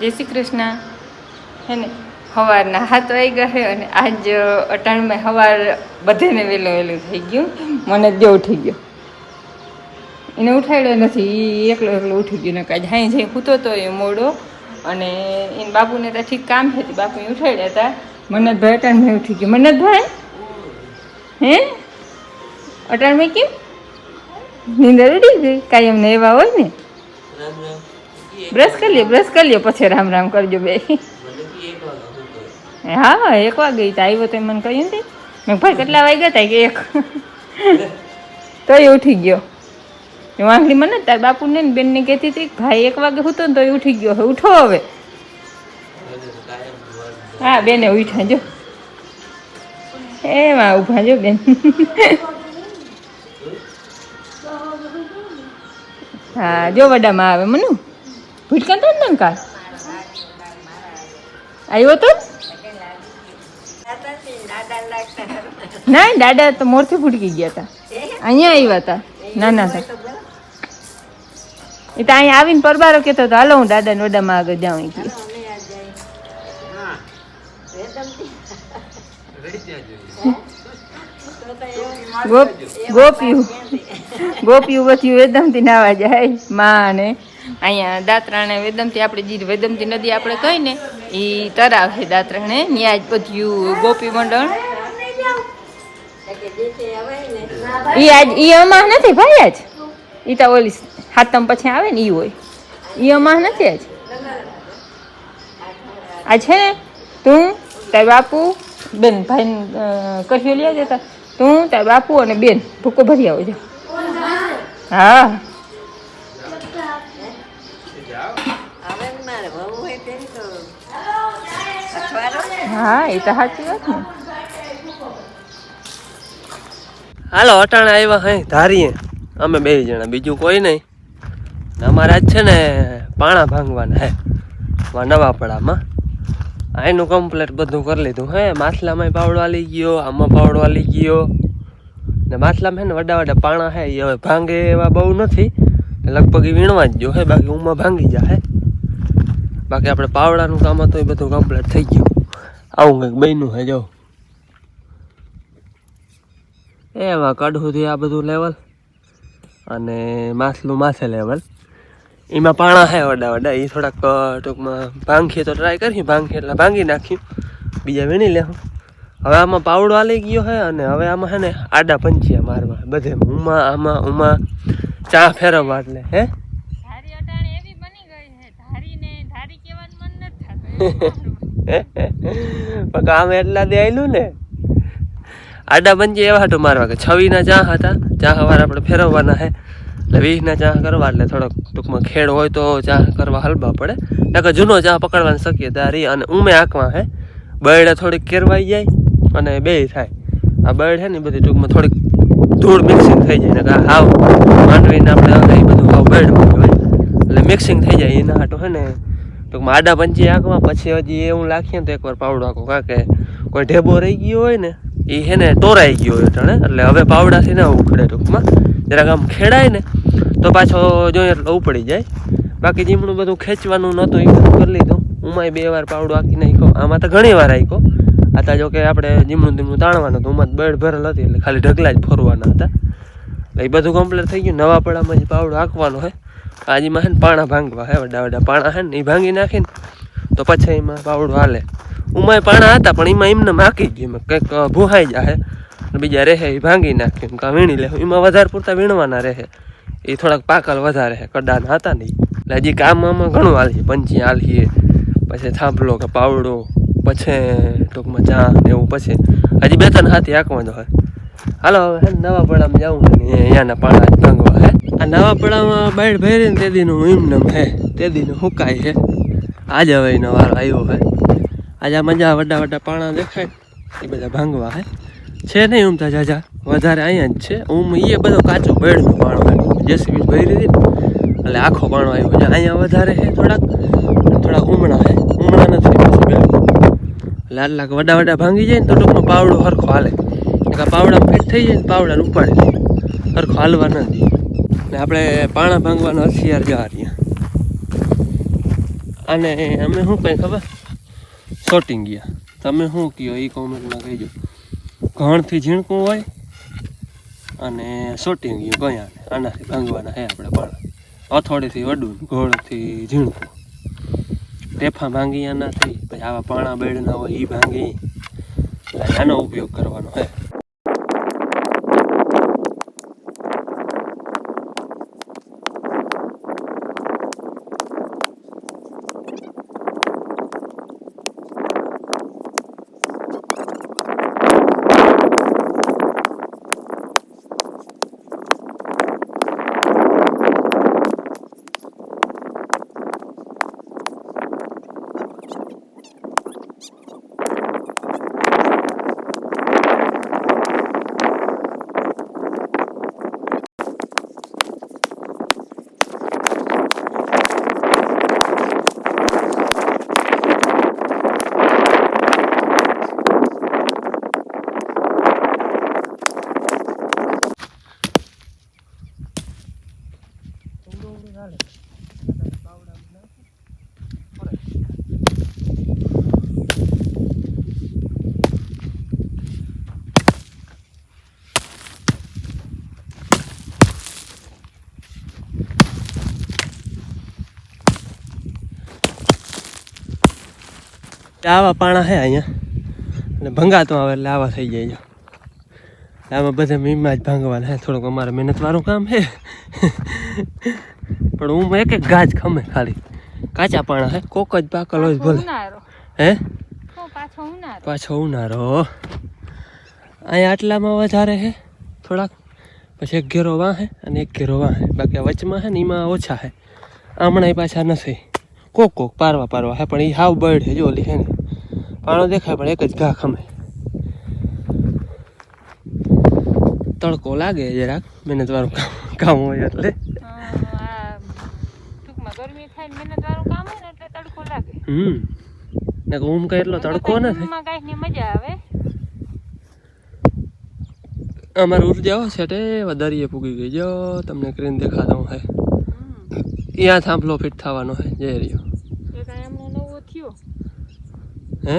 જય શ્રી કૃષ્ણ. હે ને સવારના હાથ આવી ગયા છે અને આજ અટાણમાં સવાર બધાને વહેલું વહેલું થઈ ગયું. મને જ ઉઠી ગયો. એને ઉઠાડ્યો નથી એ એકલો એકલો ઉઠી ગયો. કાંઈ હાઈ જઈ સૂતો તો એ મોડો. અને એને બાપુને તો ઠીક કામ છે બાપુએ ઉઠાડ્યા હતા. મનતભાઈ અટાણમાં ઉઠી ગયો. મનતભાઈ હે? અટાણમાં કેમ? નીંદર ઉડી ગઈ? કાંઈ એમને એવા હોય ને? બ્રશ કરી લ્યો બ્રશ કરી લ્યો, પછી રામ રામ કરજો બે. હા હા, એક વાગે તો આવ્યો તો મને કહ્યું ને મેં ભાઈ, કેટલા વાગ્યા હતા કે એક? તોય ઉઠી ગયો. વાંગડી મને તાર બાપુને ને બેનને કહેતી હતી ભાઈ, એક વાગે હતો ને તોય ઉઠી ગયો. હવે ઉઠો હવે. હા, બેને ઉઠા, જો. એમાં ઊભા, જો બેન. હા, જો વડામાં આવે મનુ. ભૂટકાં તો ને કાલ આવ્યો તો ના દાદા તો મોરથી ફૂટકી ગયા હતા અહીંયા આવ્યા હતા ના ના હતા એ તો અહીંયા આવીને પરબારો કહેતો હતો હાલો હું દાદા ને વડામાં આગળ જાઉં કે ગોપ ગોપિયું ગોપિયું પછી વેદમથી નાવા જાય માં ને અહીંયા દાત્રાણે વેદમતી આપણે જે વેદમતી નદી આપણે કહી ને એ તરાવ છે દાત્રાણે. ત્યાં જ બધું ગોપી મંડળ. એ આજ એ અમાહ નથી ભાઈ આજ? એ તો ઓલી હાતમ પછી આવે ને એ હોય. એ અમાહ નથી આજ? આ છે ને, તું, તાર બાપુ, બેન ભાઈ કહ્યું લ્યા જતા. તું, તાર બાપુ અને બેન ભૂકો ભરી આવો છો હા. હાલો, અટાણે આવ્યા હે, ધારીએ. અમે બે જણા, બીજું કોઈ નહીં. અમારે આજ છે ને પાણા ભાંગવાના હે નવા નવાપડામાં. એનું કમ્પ્લેટ બધું કરી લીધું હે. માછલામાં પાવડો આલી ગયો, આમાં પાવડો આલી ગયો. ને માછલામાં હે ને વડા વડા પાણા હે, એ હવે ભાંગે એવા બહુ નથી. લગભગ એ વીણવા જ જો હે, બાકી ઉમાં ભાંગી જાય બાકી આપણે પાવડાનું કામ હતું, એ બધું કમ્પ્લીટ થઈ ગયું. આવું કંઈક બન્યું હે જો. એવા કઢુંથી આ બધું લેવલ અને માછલું માથે લેવલ એમાં પાણા હે વડા વડા, એ થોડાક ટૂંકમાં ભાંગીએ તો ટ્રાય કરીએ, ભાંગીએ એટલે ભાંગી નાખ્યું બીજા વીણી લેવું હવે આમાં પાવડો આલી ગયો હે અને હવે આમાં હે ને આડા પંચિયા મારવા. બધે ઉમા આમાં ઉમા ચા ફેરવવા એટલે, હે ધારી અટાણે એવી બની ગઈ છે ધારી ને ધારી કહેવાનું મન નથી થતું પણ કામ એટલા દે આવેલું ને. આડા પંચી એવા હાટું મારવા કે છવીના ચા હતા ચા સવારે આપણે ફેરવવાના હે. એટલે વીસના ચા કરવા એટલે થોડોક ટૂંકમાં ખેડ હોય તો ચા કરવા હલવા પડે. નકર જૂનો ચા પકડવાની શક્યતા રહી અને ઉમે આંકવા હે. બળે થોડીક કેરવાઈ જાય અને બે થાય. આ બળ છે ને બધી ટૂંકમાં થોડીક ધૂળ મિક્સિંગ થઈ જાય. ને હાવ માંડવીને આપણે એ બધું હાવ બળ એટલે મિક્સિંગ થઈ જાય એના હાટું હે ને. ટૂંકમાં આડા પંચી આંખમાં, પછી હજી એવું લાખીએ તો એકવાર પાવડો આંકો કારણ કે કોઈ ઢેબો રહી ગયો હોય ને એ હે ને તોરાઈ ગયો હોય ટાણે એટલે હવે પાવડાથી ના ઉખડે ટૂંકમાં. જરાક આમ ખેડાય ને, તો પાછો જોઈએ એટલે ઉપડી જાય. બાકી જીમણું બધું ખેંચવાનું નહોતું એ બધું કરી લીધું. ઉમાંય બે વાર પાવડો આખી નાખ્યો. આમાં તો ઘણી વાર આખ્યો આ તો જો કે આપણે જીમણું ધીમણું તાણવાનું હતું ઉમાં બેડ ભરેલ હતી, એટલે ખાલી ઢગલા જ ફરવાના હતા. એટલે એ બધું કમ્પ્લીટ થઈ ગયું. નવા પડામાં જ પાવડો આંકવાનો હે. આજમાં હે ને પાણા ભાંગવા હે, વડા વડા પાણા હે ને એ ભાંગી નાખીને તો પછી એમાં પાવડો હાલે. ઉમાંય પાણા હતા, પણ એમાં એમને માકી ગયું કંઈક ભૂહાઈ જાય બીજા રહે એ ભાંગી નાખ્યું કાં વીણી લેવું. એમાં વધારે પૂરતા વીણવાના રહે. એ થોડાક પાકલ વધારે હે, કડાના હતા નહીં એટલે હજી કામ આમાં ઘણું હાલીએ, પંચી હાલીએ, પછી થાંભલો કે પાવડો, પછી ટૂંકમાં ચા ને એવું પછી. હજી બે ત્રણ હાથી આંકવાનો હોય. હાલો હવે નવા પડામાં જાઉં ને અહીંયાના પાણા ભાંગવા હે. આ નવા પડામાં બાઈડ ભરી ને તે દીનું એમનેમ હે, તે દીનું હુકાય છે આજે હવે એનો વારો આવ્યો હે. આજે મજા વડા વડા પાણા દેખાય, એ બધા ભાંગવા હે. છે નહીં ઉમતા જાજા, વધારે અહીંયા જ છે. ઉમ એ બધો કાચો બેડનો પાણો હે. જેસીબી ભરી દીધી. એટલે આખો પાણો આવ્યો. છે અહીંયા વધારે હે થોડાક થોડા ઉમણા હે. ઉમણા નથી લાલ લાખ વડા વડા ભાંગી જાય ને તો ટૂંકમાં પાવડો હરખો હાલે. પાવડા ફિટ થઈ જાય ને પાવડાને ઉપાડી લે હરખો હાલવા ના દે. ને આપણે પાણા ભાંગવાનો હથિયાર જવા રહ્યા. અને અમે શું કંઈ ખબર? શોટિંગ ગયા. તમે શું કહો એ કોમેન્ટમાં કહેજો. ઘણથી ઝીણકું હોય અને શોટિંગ ગયું ગયા આનાથી ભાંગવાના હે આપણે પણ. અથોડીથી વડું, ઘોળથી ઝીણકું. ટેફા ભાંગી આનાથી, પછી આવા પાણા બેડના હોય એ ભાંગી. આનો ઉપયોગ કરવાનો હે. આવા પાણા હે અહીંયા. અને ભંગાતો આવે એટલે આવા થઈ જાય આમાં બધા મીમાં જ ભાંગવાના હે. થોડુંક અમારે મહેનતવાળું કામ છે પણ હું એક એક ગાજ ખમે ખાલી. કાચા પાણા હે. કોક જ પાકલ હોય ભલે. હે? પાછો ઉનારો અહીંયા આટલામાં વધારે હે. થોડાક. પછી એક ઘેરો વાહે અને એક ઘેરો વાહે બાકી આ વચમાં હે ને એમાં ઓછા હે. હમણાં પાછા નથી. કોક કોક પારવા પારવા હે પણ એ હાવ બર્ડ છે જો ઓલી હે ને. પાણો દેખાય પણ એક જ ઘા ખમે. તડકો લાગે જરાક મહેનત વાળું કામ કામ હોય એટલે. હમ. ને કઈ એટલો તડકો ની મજા આવે. અમારે ઊર્જા છે તે દરિયે પૂગી ગઈ. જો તમને ક્રેન દેખાતો હે. ત્યાં થાંભલો ફિટ થવાનો હે જઈ રહ્યો એક આ આમનો નવો થયો હે?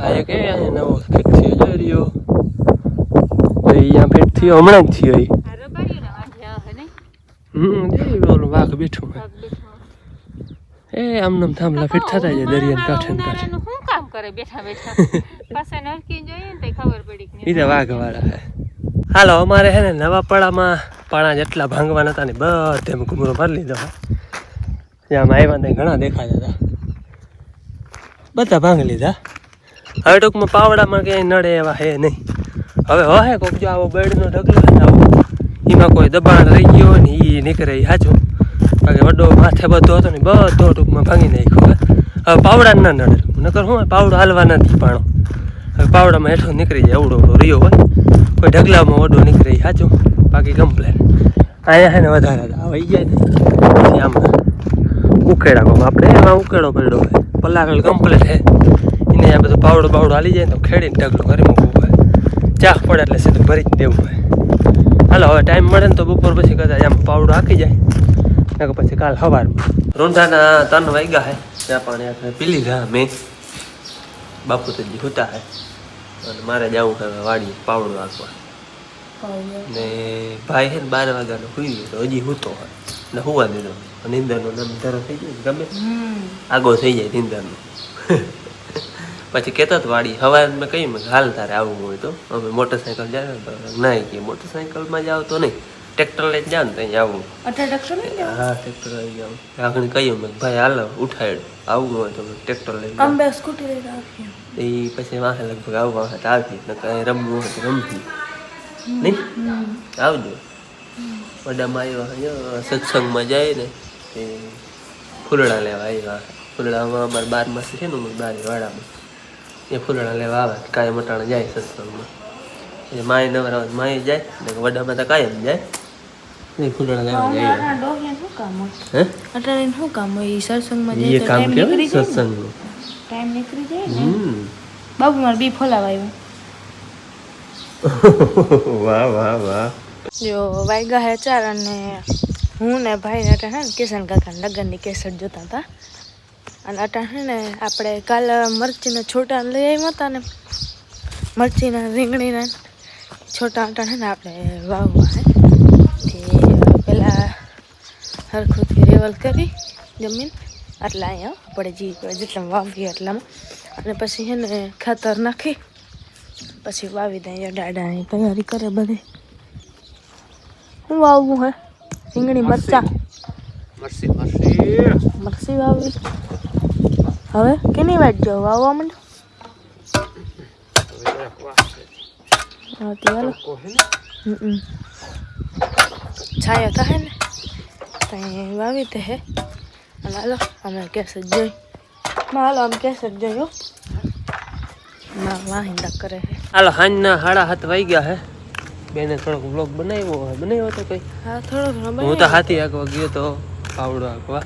આ એક એ નવો ફિટ થયો જય રહ્યો. તો અહીંયા ફિટ થયો હમણાં જ થયો નહીં? હમ ઓલું વાઘ બેઠું એ આમ બેઠો થાંભલા ફિટ થતા જાય દરિયાને કાંઠે ને કાંઠે. શું કામ કરે બેઠા બેઠા? પાસે નરકી જોઈએ ને ખબર પડી કે વાઘ વાળા હે. હાલો અમારે હે ને નવા પડામાં પાણા જેટલા ભાંગવાના હતા ને બધે મેં ઘૂમરો મારી લીધો જ્યાં આવ્યા ઘણા દેખાતા હતા. બધા ભાંગી લીધા. હવે ટૂંકમાં પાવડામાં ક્યાંય નડે એવા હે નહીં. હવે હે કોક જો આવો બેડનો ઢગલો આવો. એમાં કોઈ દબાણ રહી ગયો ને એ નીકળે એ સાચું બાકી વડો માથે બધો હતો ને બધો ટૂંકમાં ભાંગી નાખ્યો હવે પાવડા ના નડે. નકર હું પાવડો હાલવા નથી પાણો. હવે પાવડામાં હેઠો નીકળી જાય, અવડો અવડો રહ્યો હોય. કોઈ ઢગલામાં વડો નીકળે સાચું બાકી કમ્પ્લેન. અહીંયા હે ને વધારે આવી જાય ને. આમ ઉકેડા કોમ આપણે એમાં ઉકેડો પડ્યો હોય. પલાગળ કમ્પ્લીટ હે. એને આ બધું પાવડો બાવડો હાલી જાય તો ખેડીને ઢગલો કરી મૂકવું હોય ચાખ પડે એટલે સીધું ભરી જ દેવું હોય હાલો હવે ટાઈમ મળે ને તો બપોર પછી કદાચ આમ પાવડું આખી જાય. નકર પછી કાલ સવારમાં રૂંધાના ત્રણ વાગ્યા હે. ચા પાણી આપણે પી લીધા મેં બાપુ તો હોતા હે. અને મારે જવું છે હવે વાડીએ પાવડું રાખવા ને ભાઈ હે ને બાર વાગ્યાનો સુઈ ગયો તો હજી હૂતો હોય. ને હોવા દીધો. નિંદરનો નામ ધરો થઈ ને ગમે આગો થઈ જાય નિંદરનો. પછી કેતો જ વાડી હવા મેં કહ્યું મેં હાલ તારે આવવું હોય તો. અમે મોટરસાઇકલ જાય ને તો ના કે મોટરસાઇકલમાં જાવ તો નહીં. ટ્રેક્ટર લઈને જાવ ને ત્યાં આવું. હા ટ્રેક્ટર લઈ જાવ આગળ કહ્યું મેં ભાઈ હાલ ઉઠાડ. આવવું હોય તો ટ્રેક્ટર લઈને અંબે સ્કૂટી લઈને આવ્યો એ પછી વાહે લગભગ આવવા વખત આવી ને કાંઈ રમવું હોય તો રમતી. નહીં? આવજો. વડામાં આવ્યો સત્સંગમાં જાય ને. તે ફૂલડા લેવા આવ્યા. ફૂલડામાં અમારે બાર માસી છે ને અમારી બારી વાડામાં એ ફૂલડા લેવા આવે કાંઈ મટાણે જાય સત્સંગમાં. એ માય નવરા માય જાય ને વડામાં તો કાયમ જાય. એ ફૂલડા લેવા જાય. શું કામ હોય? હે? અટાણે શું કામ હોય? સત્સંગમાં એ જાય તો કામ સત્સંગનું? ટાઈમ નીકળી જાય ને? બાબુ મારે બી ફોલાવા આવ્યું. વાહ વાહ વાહ. જો વાગ્યા હે ચાર અને હું ને ભાઈ ને અટાણ હે ને કિશન કાકાના લગ્નની કેસેટ જોતા હતા. અને અટાણ હે ને આપણે કાલ મરચીના છોટા લઈ આવ્યા હતા ને. મરચીના રીંગણીના. છોટા અટાણ હે ને આપણે વાવવા હે. તે પહેલાં હરખુંથી રેવલ કરી જમીન. આટલા અહીંયા આપણે જી જેટલા વાવીએ એટલામાં. અને પછી હે ને ખાતર નાખી. પછી વાવી દઈએ અહીં તૈયારી કરે બધી. હું વાવવું હે. રીંગણી મરચા. મરસી મરસી. મરસી વાવી હવે કેની વાટ જો વાવવા માંડો? છાયા કહે ને? ત્યાં વાવી તે હે. હાલો અમે કેસેટ જોઈ. હાલો અમે કેસેટ જોયો ના વાહિંદા કરે હે. હાલો હાંજના સાડા હાથ વાઈ ગયા હે. બેને થોડોક વ્લોગ બનાવ્યો બનાવ્યો તો કઈ? હા થોડો ઘણો હું તો હાથી આગવા ગયો તો પાવડો આગવા.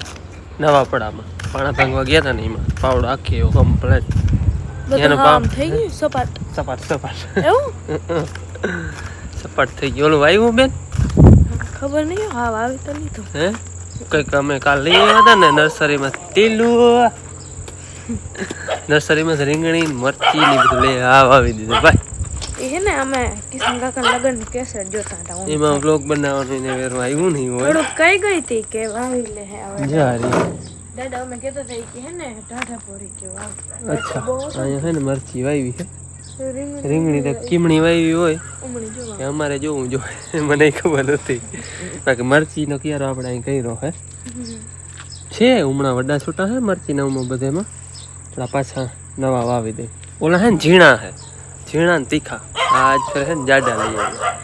નવા પડામાં. પાણા ભાંગવા ગયા હતા ને એમાં. પાવડો આખી એવો કમ્પ્લેટ એનો પામ થઈ ગયું? સપાટ? સપાટ સપાટ. એવું? સપાટ થઈ ગયું. ઓલું વાવ્યું બેન? ખબર નહીં હા વાવી તો લીધું હે? કંઈક અમે કાલ લઈ આવ્યા હતા ને નર્સરીમાં ટીલું. નર્સરીમાં રીંગણી મરચી ને બધું લઈ આ વાવી દીધું. ભાઈ. એ હે ને અમે કિશન કાકા લગન કેસેટ જોતા હતા એમાં બ્લોગ બનાવવાનું ને વેરવા આવ્યું નહીં હોય. થોડું કઈ ગઈ હતી કે વાવી લે હે હવે. જારી. દાદા અમે કહેતા હતા કે હે ને ટાઢા પોરી કે વાવ. અચ્છા અહીંયા હે ને મરચી વાવી છે. રીંગણી તો કીમણી વાવી હોય. કે અમારે જોવું જો મને ખબર નથી. બાકી મરચીનો ક્યારો આપણે અહીં કર્યો હે. છે હમણાં વડા છૂટા હે મરચીના ઉમાં બધેમાં. થોડા પાછા નવા વાવી દે. ઓલા હે ને ઝીણા હે. ઝીણા ને તીખા. આજ ફેર છે ને જાડા લઈ આવ્યા.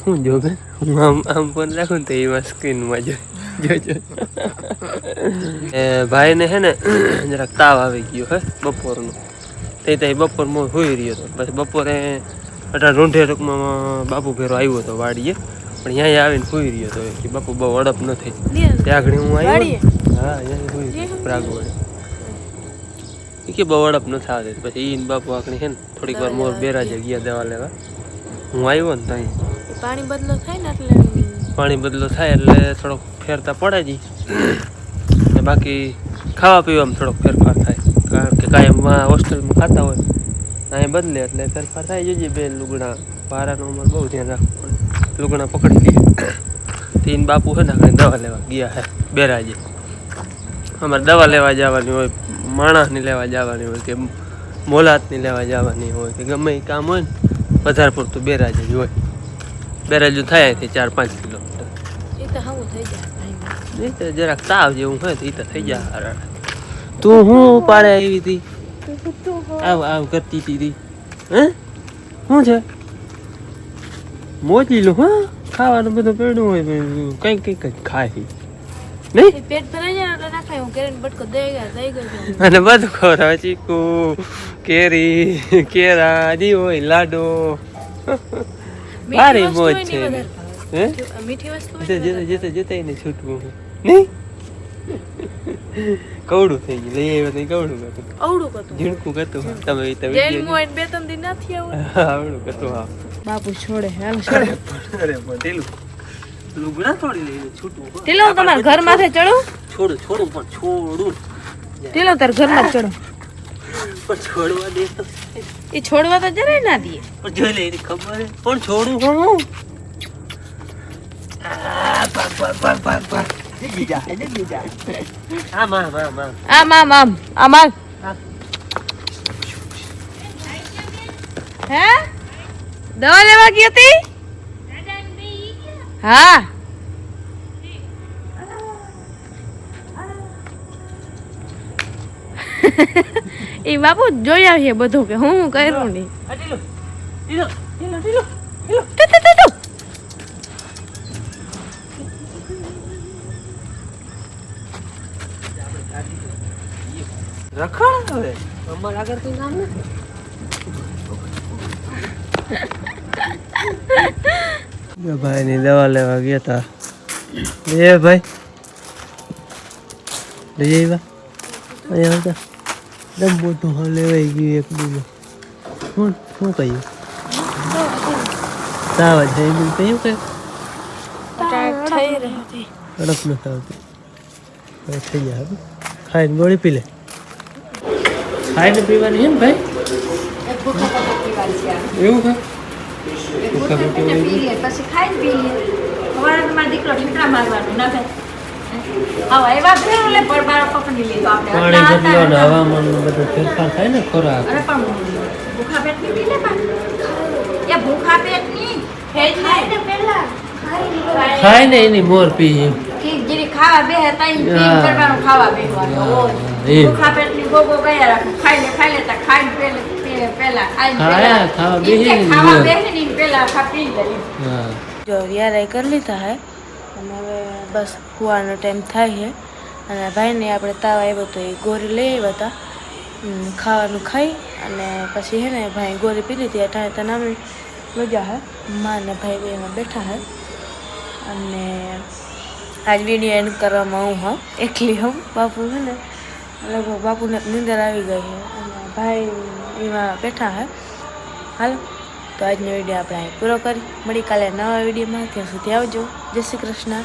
શું જો બેન? હું આમ આમ ફોન રાખું તો એમાં સ્ક્રીનમાં જો જોજો એ ભાઈને છે ને જરાક તાવ આવી ગયો હે બપોરનો. તે તે બપોર મો હોઈ રહ્યો હતો. પછી બપોરે અઢાર રૂંઢે ટૂંકમાં બાપુ ઘેરો આવ્યો હતો વાડીએ. પણ અહીંયા આવીને સુઈ રહ્યો હતો કે બાપુ બહુ અડપ નથી ત્યાં આગળ હું આવ્યો? હા અહીંયા સુઈ રહ્યો પ્રાગવડે. એ કે બહુ અડપ નથી આવતી પછી ઈન બાપુ આકણી છે ને થોડીક વાર મોર બેરા ગયા દવા લેવા. હું આવ્યો ને ત્યાં પાણી બદલો થાય ને એટલે પાણી બદલો થાય એટલે થોડોક ફેરતા પડે જ. ને બાકી ખાવા પીવામાં થોડોક ફેરફાર થાય. કારણ કે કાંઈ એમાં હોસ્ટેલમાં ખાતા હોય. અહીં બદલે એટલે ફેરફાર થાય જોઈએ બે લુગડા. ભારાનું અમારે બહુ ધ્યાન રાખવું પડે. લુગડા પકડી લઈએ. તીન બાપુ છે ને આપણે દવા લેવા ગયા હે બેરાજે અમારે દવા લેવા જવાની હોય માણસની લેવા જવાની હોય કે મોલાતની લેવા જવાની હોય કે ગમે એ કામ હોય ને વધારે પૂરતું બેરાજ જ હોય. બેરાજુ થાય અહીંથી ચાર પાંચ કિલોમીટર. તો તો જરાક તાવ જેવું હોય તો એ તો થઈ જાય તું હું પાડે આવી હતી આવ આવ કરતી હતી હે? શું છે? મોજી લો હા? ખાવાનું બધું પેડું હોય કંઈક કંઈક જ ખાય નહીં? પેટ ભરાઈ જાય એટલે ના ખાય હું કેરીનો બટકો દઈ ગયા દઈ ગયો અને બધું ખવડાવે ચીકુ કેરી કેરા જી લાડો. ભારે મોજ છે હે? મીઠી વસ્તુ જતે જતે જતે જતે એને છૂટવું નહીં? કવડું થઈ ગયું. લઈ આવ્યો તો કવડું હતું. અવડું ઝીણકું કરતું તમે એ જેલ મોઈન બે ત્રણ દી નથી આવડું કરતું હા. બાપુ છોડે હાલ છોડે. અરે પણ ઢીલું. લુગડા તોડી લઈને છૂટું. ટીલો તમારા ઘર માથે ચડું? છોડું છોડું પણ છોડું. ટીલો તાર ઘરમાં ચડો. પણ છોડવા દે તો. એ છોડવા તો જરાય ના દે. પણ જોઈ લે એની ખબર પણ છોડું હું? આ, ભાગ, ભાગ, ભાગ, ભાગ, ભાગ. આમ, આમ, આમ, આમ. આમ આમ આમ આમ આમ. હે? દવા લેવા ગઈ હતી? હા. એ બાપુ જોઈ આવીએ બધું કે હું કર્યું નહીં. રખડ હવે. અમારે આગળ કઈ કામ નથી. ભાઈ ની દવા લેવા ગયા તા. એ ભાઈ. લઈ આવ્યા. અહીંયા હતા દમ મોટું હા લેવાઈ ગયું એક બીજું શું શું કહ્યું? તાવ જ છે એમ કહ્યું કે થઈ કડક નથી આવતી હવે થઈ જાય હવે ખાઈને ગોળી પી લે. ખાઈને પીવાની એમ ભાઈ? એવું હોય પી પછી ખાઈ પી લે તમારો દીકરો ઠેકડા મારવાનું ના એવા ભેરું લે પર બાર પકડી લીધો આપણે. પાણી આટલા હતા બદલો ને ને. હવામાન નો બધો ફેરફાર થાય ને ખોરાક. અરે પણ ભૂખા પેટની પી પણ. એ ભૂખા પેટની ખાઈ ને પહેલા. ખાય ને એની મોર પી એમ. કે જેરી ખાવા બે. કરવાનું ખાવા. એમ. ભૂખા પેટની ગોગો ગયા રાખું. ખાઈ લે ખાઈ લેતા ખાઈ પેલે પે- હા જો વ્યારાય કરી લીધા હે. અને હવે બસ કુવાનો ટાઈમ થાય છે અને ભાઈને આપણે તાવ આવ્યો તો એ ગોરી લઈ આવ્યા હતા. ખાવાનું ખાઈ અને પછી હે ને ભાઈ ગોરી પી લીધી. અઠાણે તો નામ મજા હે. માં ને ભાઈ બે એમાં બેઠા હે. અને આજ વીડિયો એન્ડ કરવામાં હું હા એકલી હું બાપુ છે ને લગભગ બાપુને નીંદર આવી ગઈ છે અને ભાઈ એમાં બેઠા હે. હાલો, તો આજનો વીડિયો આપણે અહીં પૂરો કરી. મળી કાલે નવા વિડીયોમાં. ત્યાં સુધી આવજો. જય શ્રી કૃષ્ણ.